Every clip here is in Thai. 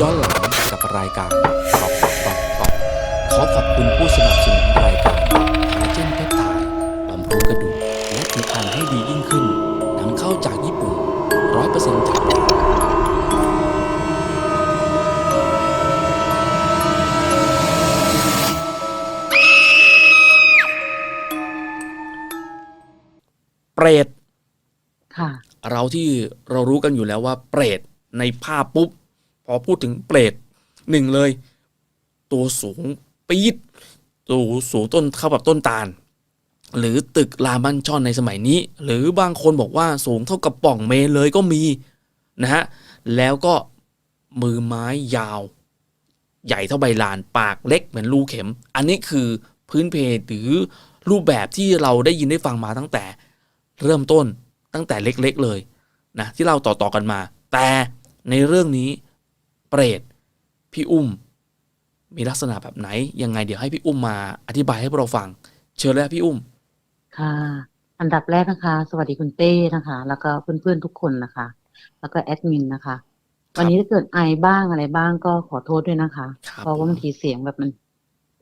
ย้อนหลังกับรายการตอบตอบตอบตอบขอขอบคุณผู้สนับสนุนรายการคอลลาเจนเพปไทด์บำรุงกระดูกและผิวพรรณให้ดียิ่งขึ้นนำเข้าจากญี่ปุ่นร้อยเปอร์เซ็นต์จากแดนเปรตค่ะเราที่เรารู้กันอยู่แล้วว่าเปรตในภาพปุ๊บพ อพูดถึงเปรตหนึ่งเลย ตัวสูงปี๊ดตัวสูงต้นเข้าแบบต้นตาล หรือตึกรามบ้านช่อนในสมัยนี้ หรือบางคนบอกว่าสูงเท่ากับป่องเมเลยก็มีนะฮะแล้วก็มือไม้ยาว ใหญ่เท่าใบลานปากเล็กเหมือนรูเข็ม อันนี้คือพื้นเพหรือรูปแบบที่เราได้ยินได้ฟังมาตั้งแต่เริ่มต้นตั้งแต่เล็กๆเลยนะที่เราต่อๆกันมา แต่ในเรื่องนี้ เปรตพี่อุ้ม มีลักษณะแบบไหน ยังไงเดี๋ยวให้พี่อุ้มมาอธิบายให้พวกเราฟัง เชิญเลยครับพี่อุ้ม ค่ะ อันดับแรกนะคะ สวัสดีคุณเต้นะคะ แล้วก็เพื่อนๆทุกคนนะคะ แล้วก็แอดมินนะคะครับวันนี้ถ้าเกิดไอบ้างอะไรบ้างก็ขอโทษด้วยนะคะครับเพราะว่าบางทีเสียงแบบมัน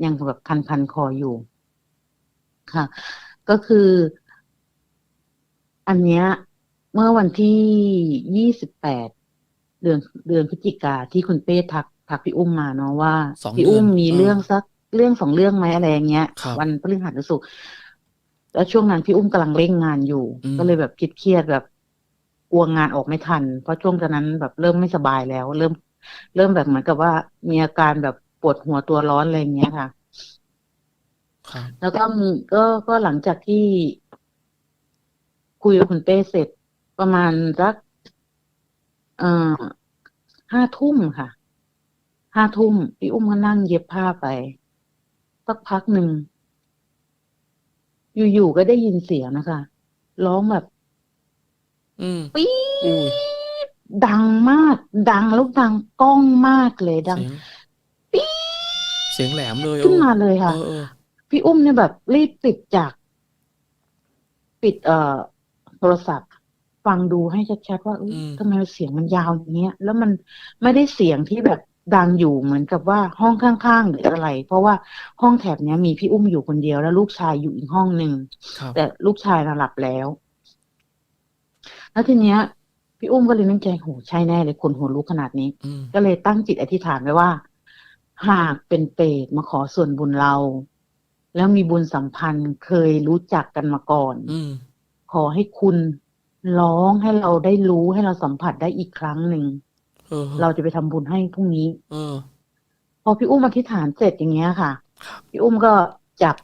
ยังแบบคันคันๆคออยู่ ค่ะ ก็คือ อันเนี้ยเมื่อวันที่ยี่สิบแปด เดือนเดือนพฤศจิกาที่คุณเป้ทักทักพี่อุ้มมาเนาะว่าสองพี่อุ้มเดือนมีเออเรื่องสักเรื่องสองเรื่องไหมอะไรอย่างเงี้ยครับวันพฤหัสศุกร์แล้วช่วงนั้นพี่อุ้มกำลังเร่งงานอยู่อืมก็เลยแบบคิดเครียดๆแบบกลัวงานออกไม่ทัน เพราะช่วงตอนนั้นแบบเริ่มไม่สบายแล้ว เริ่ม เริ่มแบบเหมือนกับว่ามีอาการแบบปวดหัวตัวร้อนอะไรอย่างเงี้ยค่ะครับแล้วก็มีก็ก็หลังจากที่คุยกับคุณเป้เสร็จประมาณสัก เอ่อห้าทุ่มค่ะ ห้าทุ่มพี่อุ้มก็นั่งเย็บผ้าไป สักพักหนึ่ง อยู่ๆก็ได้ยินเสียงนะคะ ร้องแบบอืมปี๊อุ้ยดดังมาก ดังแล้วดังก้องมากเลยดังเสียงปี๊ดเสียงแหลมเลยขึ้นมาเลยค่ะเออเออพี่อุ้มเนี่ยแบบรีบปิดจาก ปิดเอ่อโทรศัพท์ ฟังดูให้ชัดๆว่าเอ้ยทำไมเสียงมันยาวอย่างเงี้ย แล้วมันไม่ได้เสียงที่แบบดังอยู่เหมือนกับว่าห้องข้างๆหรืออะไร เพราะว่าห้องแถบเนี้ยมีพี่อุ้มอยู่คนเดียวแล้วลูกชายอยู่อีกห้องหนึ่งครับแต่ลูกชายน่ะหลับแล้ว แล้วทีเนี้ย พี่อุ้มก็เลยนึกใจโหใช่แน่เลยคนหัวลุกขนาดนี้อืมก็เลยตั้งจิตอธิษฐานไว้ว่า หากเป็นเปรตมาขอส่วนบุญเรา แล้วมีบุญสัมพันธ์เคยรู้จักกันมาก่อนอืมขอให้คุณ ร้องให้เราได้รู้ให้เราสัมผัสได้อีกครั้งหนึ่งเออเราจะไปทำบุญให้พรุ่งนี้เออพอพี่อุ้มอธิษฐานเสร็จอย่างเงี้ยค่ะครับพี่อุ้มก็จับ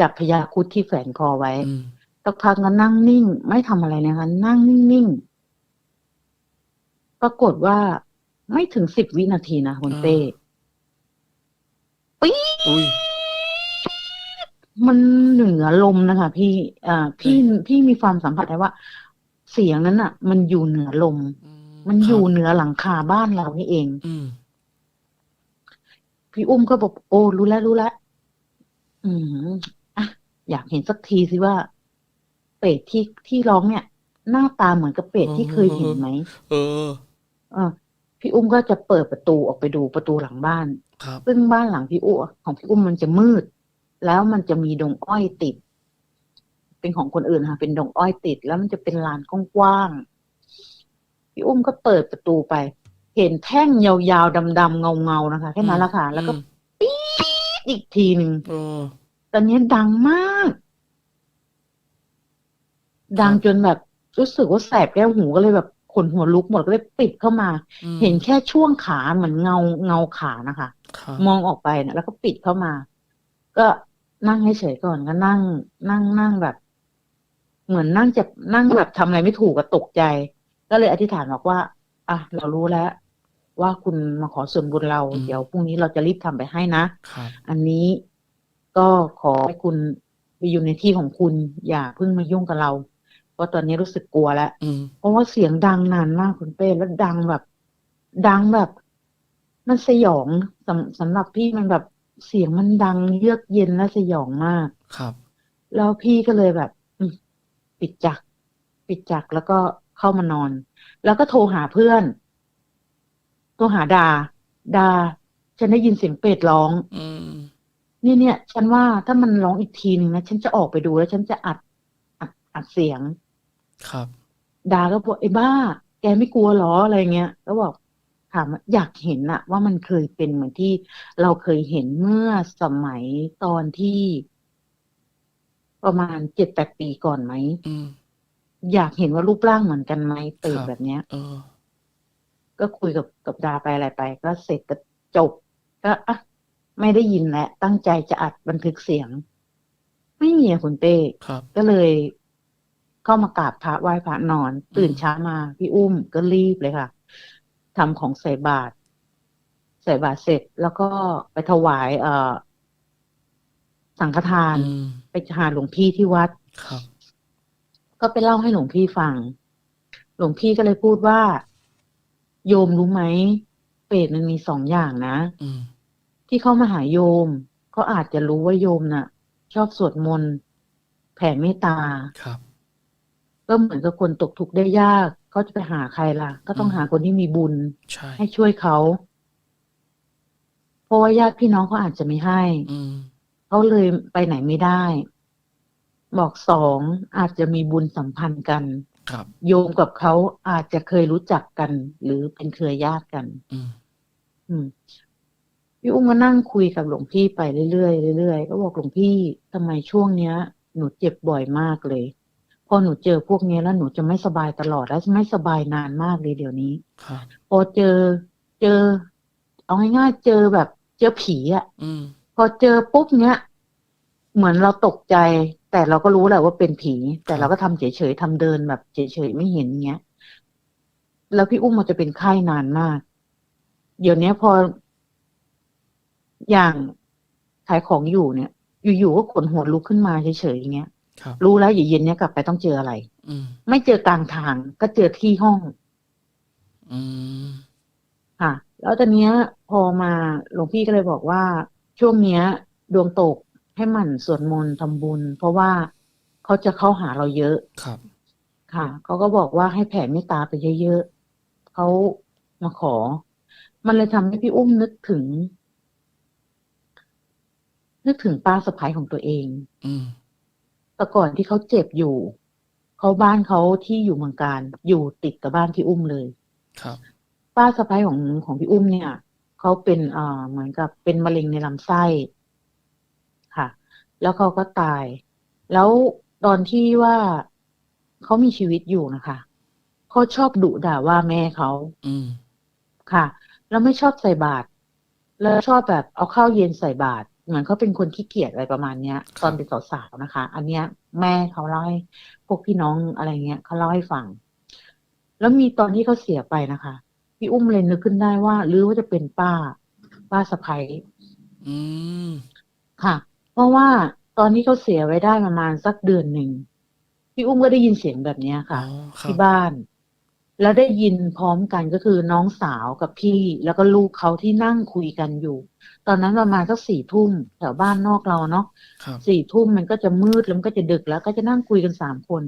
จับพยาครุดที่แฝนคอไว้อืมสักพักก็นั่งนิ่ง ไม่ทำอะไรนะคะ นั่งนิ่งๆปรากฏว่าไม่ถึงสิบวินาทีนะคุณเต้อุ้ยมันเหนือลมนะคะ พี่อ่าพี่พี่มีความสัมผัสได้ว่า เสียงนั้นอะ มันอยู่เหนือลม มันอยู่เหนือหลังคาบ้านเรานี่เองอืมพี่อุ้มก็บอกโอ้รู้แล้วรู้แล้วอืมอะอยากเห็นสักทีสิว่า เป็ดที่ที่ร้องเนี่ย หน้าตาเหมือนกับเป็ดที่เคยเห็นไหมเออเออพี่อุ้มก็จะเปิดประตูออกไปดูประตูหลังบ้านครับซึ่งบ้านหลังพี่อุ้มของพี่อุ้มมันจะมืด แล้วมันจะมีดงอ้อยติด เป็นของคนอื่นค่ะ เป็นดงอ้อยติด แล้วมันจะเป็นลานกว้างๆพี่อุ้มก็เปิดประตูไป เห็นแท่งยาวๆดำๆเงาๆนะคะแค่นั้นละค่ะ แล้วก็อืมอีกทีหนึ่งเออตอนนี้ดังมาก ดังครับจนแบบรู้สึกว่าแสบแก้วหูก็เลยแบบขนหัวลุกหมดก็เลยปิดเข้ามาอืมเห็นแค่ช่วงขาเหมือนเงาเงาขานะคะครับมองออกไปนะแล้วก็ปิดเข้ามา ก็นั่งให้เฉยๆก่อนก็นั่ง นั่งนั่งแบบ เหมือนนั่งจะนั่งแบบทำอะไรไม่ถูกก็ตกใจ ก็เลยอธิษฐานบอกว่า อะเรารู้แล้ว ว่าคุณมาขอส่วนบุญเรา เดี๋ยวพรุ่งนี้เราจะรีบทำไปให้นะครับอันนี้ก็ขอให้คุณไปอยู่ในที่ของคุณอย่าเพิ่งมายุ่งกับเราเพราะตอนนี้รู้สึกกลัวแล้วอืมเพราะว่าเสียงดังนานมากคุณเป้แล้วดังแบบ ดังแบบ มันสยองสำสำหรับพี่มันแบบเสียงมันดังเยือกเย็นและสยองมากครับ แล้วพี่ก็เลยแบบอืม ปิดจักรปิดจักรแล้วก็เข้ามานอน แล้วก็โทรหาเพื่อนโทรหาดา ดา ฉันได้ยินเสียงเป็ดร้องอืมนี่เนี่ย ฉันว่าถ้ามันร้องอีกทีหนึ่งนะฉันจะออกไปดูแล้ว ฉันจะอัดอัดอัดเสียง ครับ ดาก็บอกไอ้บ้า แกไม่กลัวเหรออะไรเงี้ยก็บอกถามว่าอยากเห็นอะว่ามันเคยเป็นเหมือนที่เราเคยเห็นเมื่อสมัยตอนที่ ประมาณเจ็ดแปดปีก่อนไหมอืมอยากเห็นว่ารูปร่างเหมือนกันไหมเปิดครับแบบเนี้ยเออก็คุยกับกับดาไปอะไรไป ก็เสร็จก็จบ ก็อะไม่ได้ยินแล้วตั้งใจจะอัดบันทึกเสียง ไม่มีอะคุณเต้ครับก็เลยเข้ามากราบพระไหว้พระนอน ตื่นเช้ามา พี่อุ้มก็รีบเลยค่ะทำของใส่บาตรใส่บาตรเสร็จแล้วก็ไปถวาย เอ่อ สังฆทานอืมไปหาหลวงพี่ที่วัดครับก็ไปเล่าให้หลวงพี่ฟัง หลวงพี่ก็เลยพูดว่า โยมรู้ไหมเปรตมันมีสองอย่างนะอืมที่เข้ามาหาโยมเขาอาจจะรู้ว่าโยมน่ะ ชอบสวดมนต์แผ่เมตตาครับก็เหมือนกับคนตกทุกข์ได้ยากเขาจะไปหาใครล่ะ ก็ต้องอืมหาคนที่มีบุญใช่ให้ช่วยเขา เพราะว่าญาติพี่น้องเขาอาจจะไม่ให้อืม เขาเลยไปไหนไม่ได้ บอกสองอาจจะมีบุญสัมพันธ์กัน ครับ โยมกับเขาอาจจะเคยรู้จักกัน หรือเป็นเครือญาติกัน อืม อืมพี่อุ้มก็นั่งคุยกับหลวงพี่ไปเรื่อยๆเรื่อยๆก็บอกหลวงพี่ทำไมช่วงเนี้ย หนูเจ็บบ่อยมากเลย พอหนูเจอพวกเนี้ยแล้วหนูจะไม่สบายตลอดแล้วไม่สบายนานมากเลยเดี๋ยวนี้ครับพอเจอเจอ เอาง่ายๆเจอแบบ เจอผีอะอืมพ อเจอปุ๊บเนี้ยเหมือนเราตกใจ แต่เราก็รู้แหละว่าเป็นผี แต่เราก็ทำเฉยๆทำเดินแบบเฉยๆไม่เห็นเงี้ยแล้วพี่อุ้มมันจะเป็นไข้นานมาก เดี๋ยวนี้พอ อย่างขายของอยู่เนี่ย อยู่ๆก็ขนหัวลุกขึ้นมาเฉยๆอย่างเงี้ยครับรู้แล้วอย่าเย็นเนี้ยกลับไปต้องเจออะไรอืมไม่เจอกลางทาง ก็เจอที่ห้องอืมค่ะ แล้วตอนเนี้ย พอมาหลวงพี่ก็เลยบอกว่า ช่วงเนี้ย ดวงตกให้หมั่นสวดมนต์ทำบุญ เพราะว่าเขาจะเข้าหาเราเยอะ ครับ ค่ะ เขาก็บอกว่าให้แผ่เมตตาไปเยอะๆเขามาขอ มันเลยทำให้พี่อุ้มนึกถึง นึกถึงป้าสะพ้ายของตัวเอง อืมแต่ก่อนที่เขาเจ็บอยู่ เขาบ้านเขาที่อยู่เมืองการ อยู่ติดกับบ้านพี่อุ้มเลย ครับ ป้าสะพ้ายของของพี่อุ้มเนี่ย เขาเป็นเอ่อเหมือนกับเป็นมะเร็งในลำไส้ค่ะ แล้วเขาก็ตาย แล้วตอนที่ว่าเขามีชีวิตอยู่นะคะเขาชอบดุด่าว่าแม่เขาอืมค่ะ แล้วไม่ชอบใส่บาตรแล้วชอบแบบเอาข้าวเย็นใส่บาตรเหมือนเขาเป็นคนขี้เกียจอะไรประมาณเนี้ย ตอนเป็นสาวๆนะคะ อันเนี้ย แม่เขาเล่าให้พวกพี่น้องอะไรเงี้ยเขาเล่าให้ฟัง แล้วมีตอนที่เขาเสียไปนะคะ พี่อุ้มเลยนึกขึ้นได้ว่าหรือว่าจะเป็นป้า ป้าสะพ้ยอืมค่ะ เพราะว่าตอนที่เขาเสียไว้ได้ประมาณสักเดือนหนึ่งพี่อุ้มก็ได้ยินเสียงแบบเนี้ยอ๋ค่ะอครับที่บ้าน แล้วได้ยินพร้อมกันก็คือน้องสาวกับพี่แล้วก็ลูกเขาที่นั่งคุยกันอยู่ ตอนนั้นประมาณสักสี่ทุ่มแถวบ้านนอกเราเนาะครับสี่ทุ่มมันก็จะมืดแล้วมันก็จะดึกแล้วก็จะนั่งคุยกันสามคน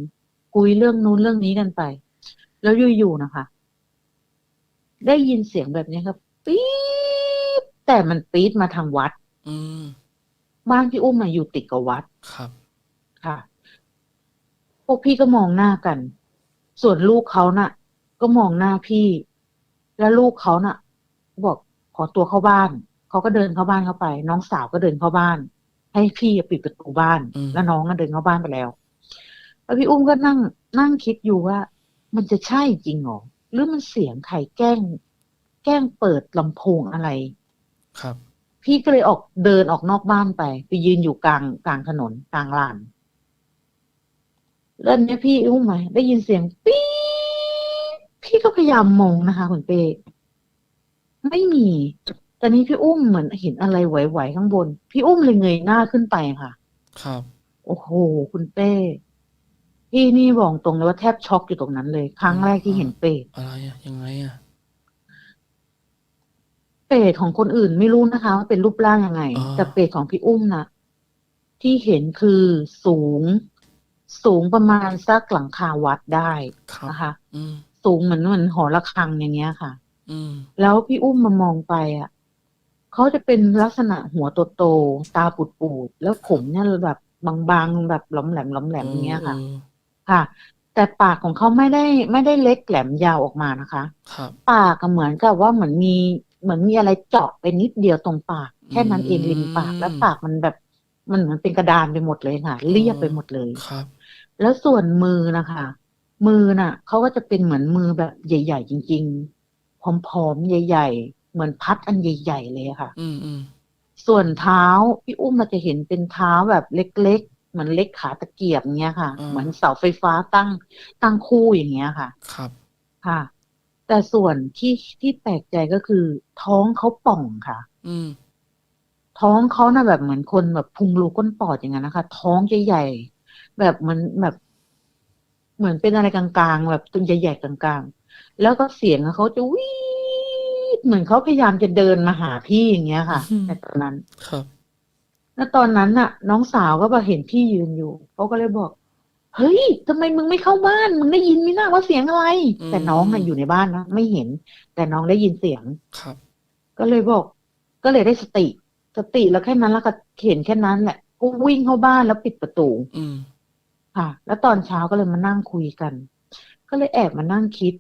คุยเรื่องนู้นเรื่องนี้กันไป แล้วอยู่ๆนะคะ ได้ยินเสียงแบบนี้ครับปี๊ดแต่มันปี๊ดมาทางวัด อืมบ้านพี่อุ้มมาอยู่ติดกับวัดครับ ค่ะ พวกพี่ก็มองหน้ากัน ส่วนลูกเขาน่ะ ก็มองหน้าพี่ แล้วลูกเขาน่ะ บอกขอตัวเข้าบ้าน เขาก็เดินเข้าบ้านเข้าไป น้องสาวก็เดินเข้าบ้าน ให้พี่ปิดประตูบ้าน อืม แล้วน้องก็เดินเข้าบ้านไปแล้ว แล้วพี่อุ้มก็นั่ง นั่งคิดอยู่ว่า มันจะใช่จริงเหรอ หรือมันเสียงใครแกล้ง แกล้งเปิดลำโพงอะไร ครับ พี่ก็เลยออกเดินออกนอกบ้านไป ไปยืนอยู่กลางกลางถนนกลางลานแล้วเนี้ยพี่อุ้มไหมได้ยินเสียงปี๊ดพี่ก็พยายามมองนะคะคุณเป้ไม่มีตอนนี้พี่อุ้มเหมือนเห็นอะไรไหวๆข้างบน พี่อุ้มเลยเงยหน้าขึ้นไปค่ะ ครับ โอ้โห คุณเป้ พี่นี่บอกตรงเลยว่าแทบช็อกอยู่ตรงนั้นเลย ครั้งแรกที่เห็นเปรตอะไรอะยังไงอะเปรตของคนอื่นไม่รู้นะคะว่าเป็นรูปร่างยังไงอ๋อแต่เปรตของพี่อุ้มนะที่เห็นคือสูง สูงประมาณสักหลังคาวัดได้ครับนะคะอืมสูงเหมือนเหมือนหอระฆังอย่างเงี้ยค่ะอืมแล้วพี่อุ้มมามองไปอะเขาจะเป็นลักษณะหัวโตๆตาปูดๆแล้วผมเนี่ยแบบบางๆแบบหลอมแหลมหลอมแหลมอย่างเงี้ยค่ะออ ค่ะ แต่ปากของเขาไม่ได้ไม่ได้เล็กแหลมยาวออกมานะคะ ครับ ปากก็เหมือนกับว่าเหมือนมีเหมือนมีอะไรเจาะไปนิดเดียวตรงปาก แค่นั้นเองริมปากแล้วปากมันแบบมันเหมือนเป็นกระดานไปหมดเลยค่ะ เรียบไปหมดเลย ครับ แล้วส่วนมือนะคะ มือน่ะเขาก็จะเป็นเหมือนมือแบบใหญ่ ๆ จริง ๆ ผอมๆใหญ่ ๆ เหมือนพัดอันใหญ่ ๆ เลยอะค่ะ อืมอืมส่วนเท้าพี่อุ้มมันจะเห็นเป็นเท้าแบบเล็กๆ เหมือนเล็กขาตะเกียบเงี้ยค่ะ เหมือนเสาไฟฟ้าตั้งตั้งคู่อย่างเงี้ยค่ะ ครับค่ะ แต่ส่วนที่ที่แปลกใจก็คือ ท้องเขาป่องค่ะ อืม ท้องเขาน่ะแบบเหมือนคนแบบพุงรูก้นปอดอย่างนั้นนะคะ ท้องใหญ่ๆแบบเหมันแบบเหมือนเป็นอะไรกลางๆ แบบตัวใหญ่ๆกลางๆ แล้วก็เสียงเขาจะวีดเหมือนเขาพยายามจะเดินมาหาพี่อย่างเงี้ยค่ะอืมในตอนนั้นครับ แล้วตอนนั้นน่ะ น้องสาวก็มาเห็นพี่ยืนอยู่เขาก็เลยบอก เฮ้ยทำไมมึงไม่เข้าบ้าน มึงได้ยินไหมนะว่าเสียงอะไร อืม แต่น้องน่ะอยู่ในบ้านนะไม่เห็น แต่น้องได้ยินเสียง ครับ ก็เลยบอก ก็เลยได้สติ สติแล้วแค่นั้นแล้วก็เห็นแค่นั้นแหละก็วิ่งเข้าบ้านแล้วปิดประตู อืม ค่ะ แล้วตอนเช้าก็เลยมานั่งคุยกัน ก็เลยแอบมานั่งคิด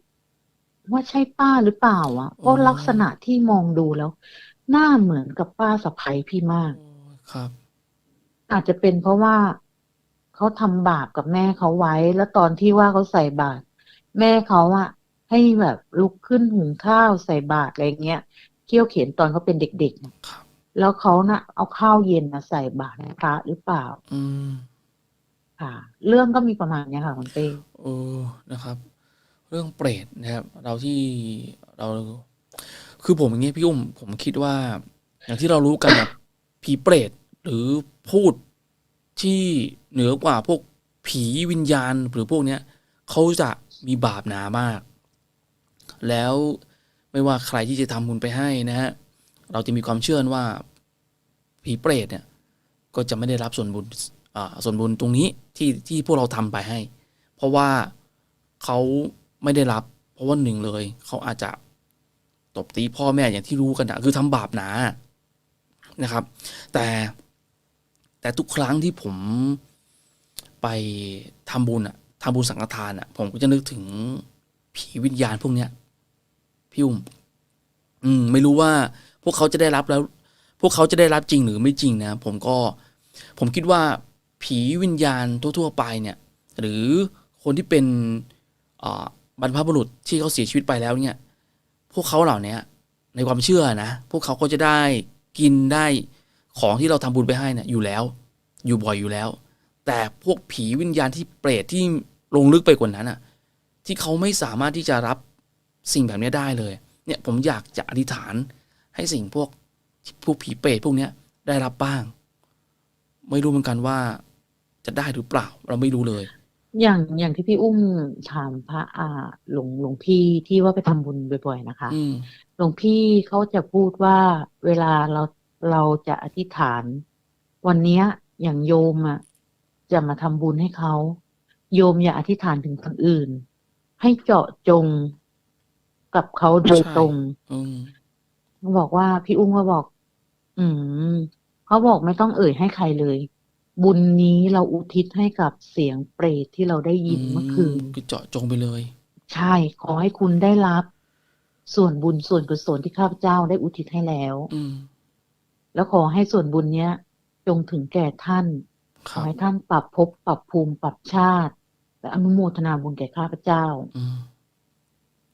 ว่าใช่ป้าหรือเปล่าอะเพราะลักษณะที่มองดูแล้ว หน้าเหมือนกับป้าสะใภ้พี่มาก ครับ อาจจะเป็นเพราะว่าเขาทำบาปกับแม่เขาไว้ แล้วตอนที่ว่าเขาใส่บาตรแม่เขาอะให้แบบลุกขึ้นหุงข้าวใส่บาตรอะไรเงี้ยเคี่ยวเขียนตอนเขาเป็นเด็กๆน่ะครับแล้วเขาน่ะ เอาข้าวเย็นมาใส่บาตรให้พระหรือเปล่า อืมค่ะ เรื่องก็มีประมาณเนี้ยค่ะคุณเป้เออนะครับ เรื่องเปรตนะครับ เราที่เรา คือผมอย่างเงี้ยพี่อุ้มผมคิดว่า อย่างที่เรารู้กันนะ ผีเปรตหรือพูดที่เหนือกว่าพวกผีวิญญาณหรือพวกเนี้ยเขาจะมีบาปหนามาก แล้วไม่ว่าใครที่จะทำบุญไปให้นะฮะเราจะมีความเชื่อว่าผีเปรตเนี่ยก็จะไม่ได้รับส่วนบุญส่วนบุญตรงนี้ที่ที่พวกเราทำไปให้ เพราะว่าเขาไม่ได้รับ เพราะว่าหนึ่งเลย เขาอาจจะตบตีพ่อแม่อย่างที่รู้กันนะคือทำบาปหนา นะครับ แต่แต่ทุกครั้งที่ผมไปทำบุญอะทำบุญสังฆทานอะผมก็จะนึกถึงผีวิญญาณพวกเนี้ยพี่อุ้มอืม ไม่รู้ว่า พวกเขาจะได้รับแล้ว พวกเขาจะได้รับจริงหรือไม่จริงนะ ผมก็ ผมคิดว่า ผีวิญญาณทั่ว ๆ ไปเนี่ย หรือคนที่เป็นบรรพบุรุษที่เขาเสียชีวิตไปแล้วเนี่ย พวกเขาเหล่านี้ในความเชื่อนะ พวกเขาก็จะได้ กินได้ของที่เราทำบุญไปให้เนี่ยอยู่แล้ว อยู่บ่อยอยู่แล้ว แต่พวกผีวิญญาณที่เปรตที่ลงลึกไปกว่านั้นอะ ที่เขาไม่สามารถที่จะรับสิ่งแบบนี้ได้เลย เนี่ยผมอยากจะอธิษฐานให้สิ่งพวกพวกผีเปรตพวกเนี้ยได้รับบ้าง ไม่รู้เหมือนกันว่าจะได้หรือเปล่า เราไม่รู้เลย อย่างอย่างที่พี่อุ้มถามพระอ่าหลวงหลวงพี่ที่ว่าไปทำบุญบ่อย ๆ นะคะ อืม หลวงพี่เขาจะพูดว่าเวลาเราเราจะอธิษฐาน วันเนี้ยอย่างโยมอะจะมาทำบุญให้เขาโยมอย่าอธิษฐานถึงคนอื่น ให้เจาะจงกับเขาโดยใช่ ตรง อืมเขาบอกว่าพี่อุ้มก็บอก อืมเขาบอกไม่ต้องเอ่ยให้ใครเลย บุญนี้เราอุทิศให้กับเสียงเปรตที่เราได้ยินเมื่อคืนคือเจาะจงไปเลย ใช่ขอให้คุณได้รับ ส่วนบุญส่วนกุศลที่ข้าพเจ้าได้อุทิศให้แล้ว อืมแล้วขอให้ส่วนบุญเนี้ย จงถึงแก่ท่านคขรัอบให้ท่านปรับภพปรับภูมิปรับชาติ และอนุโมทนาบุญแก่ข้าพเจ้าอืม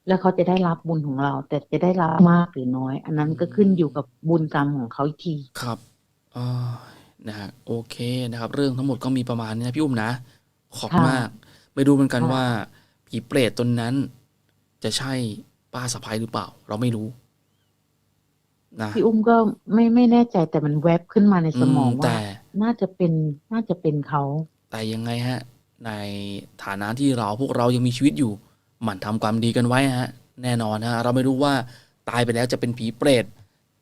แล้วเขาจะได้รับบุญของเรา แต่จะได้รับมากหรือน้อย อันนั้นก็ขึ้นอยู่กับบุญกรรมของเขาอีกทีครับอ่า นะฮะโอเคนะครับ เรื่องทั้งหมดก็มีประมาณนี้นะพี่อุ้มนะ ขอบค่ะมาก ไม่รู้เหมือนกันค่ะว่าผีเปรตตนนั้น จะใช่ป้าสะพ้ายหรือเปล่า เราไม่รู้นะพี่อุ้มก็ไม่ไม่แน่ใจแต่มันแวบขึ้นมาในสมองอืมว่าแต่น่าจะเป็นน่าจะเป็นเขา แต่ยังไงฮะ ในฐานะที่เราพวกเรายังมีชีวิตอยู่ หมั่นทำความดีกันไว้ฮะ แน่นอนฮะ เราไม่รู้ว่าตายไปแล้วจะเป็นผีเปรต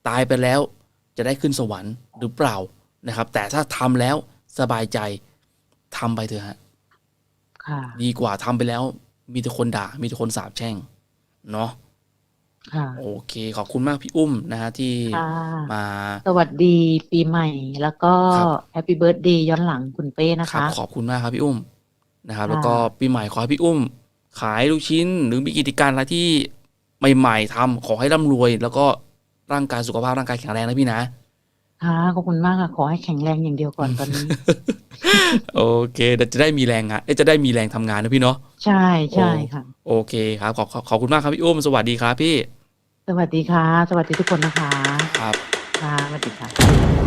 ตายไปแล้วจะได้ขึ้นสวรรค์หรือเปล่า นะครับ แต่ถ้าทำแล้วสบายใจทำไปเถอะฮะค่ะดีกว่าทำไปแล้ว มีแต่คนด่า มีแต่คนสาปแช่ง เนาะค่ะโอเค ขอบคุณมากพี่อุ้มนะฮะที่ค่ะมา สวัสดีปีใหม่ แล้วก็ครับแฮปปี้เบิร์ดเดย์ย้อนหลังคุณเป้นะครัคะบขอบคุณมากครับพี่อุ้มนะครับค่ะแล้วก็ปีใหม่ขอให้พี่อุ้ม ขายลูกชิ้น หรือมีกิจการอะไรที่ใหม่ ๆทำขอให้ร่ำรวย แล้วก็ร่างกายสุขภาพร่างกายแข็งแรงนะพี่นะ ค่ะขอบคุณมากค่ะ ขอให้แข็งแรงอย่างเดียวก่อนตอนนี้ โอเคเดี๋ยวจะได้มีแรงงานเอ้ยจะได้มีแรงทำงานนะพี่เนาะใช่ใช่ค่ะ โอเคครับขอบขอบขอบคุณมากครับพี่อุ้มสวัสดีครับพี่สวัสดีค่ะ สวัสดีทุกคนนะคะ ครับ ค่ะสวัสดีค่ะ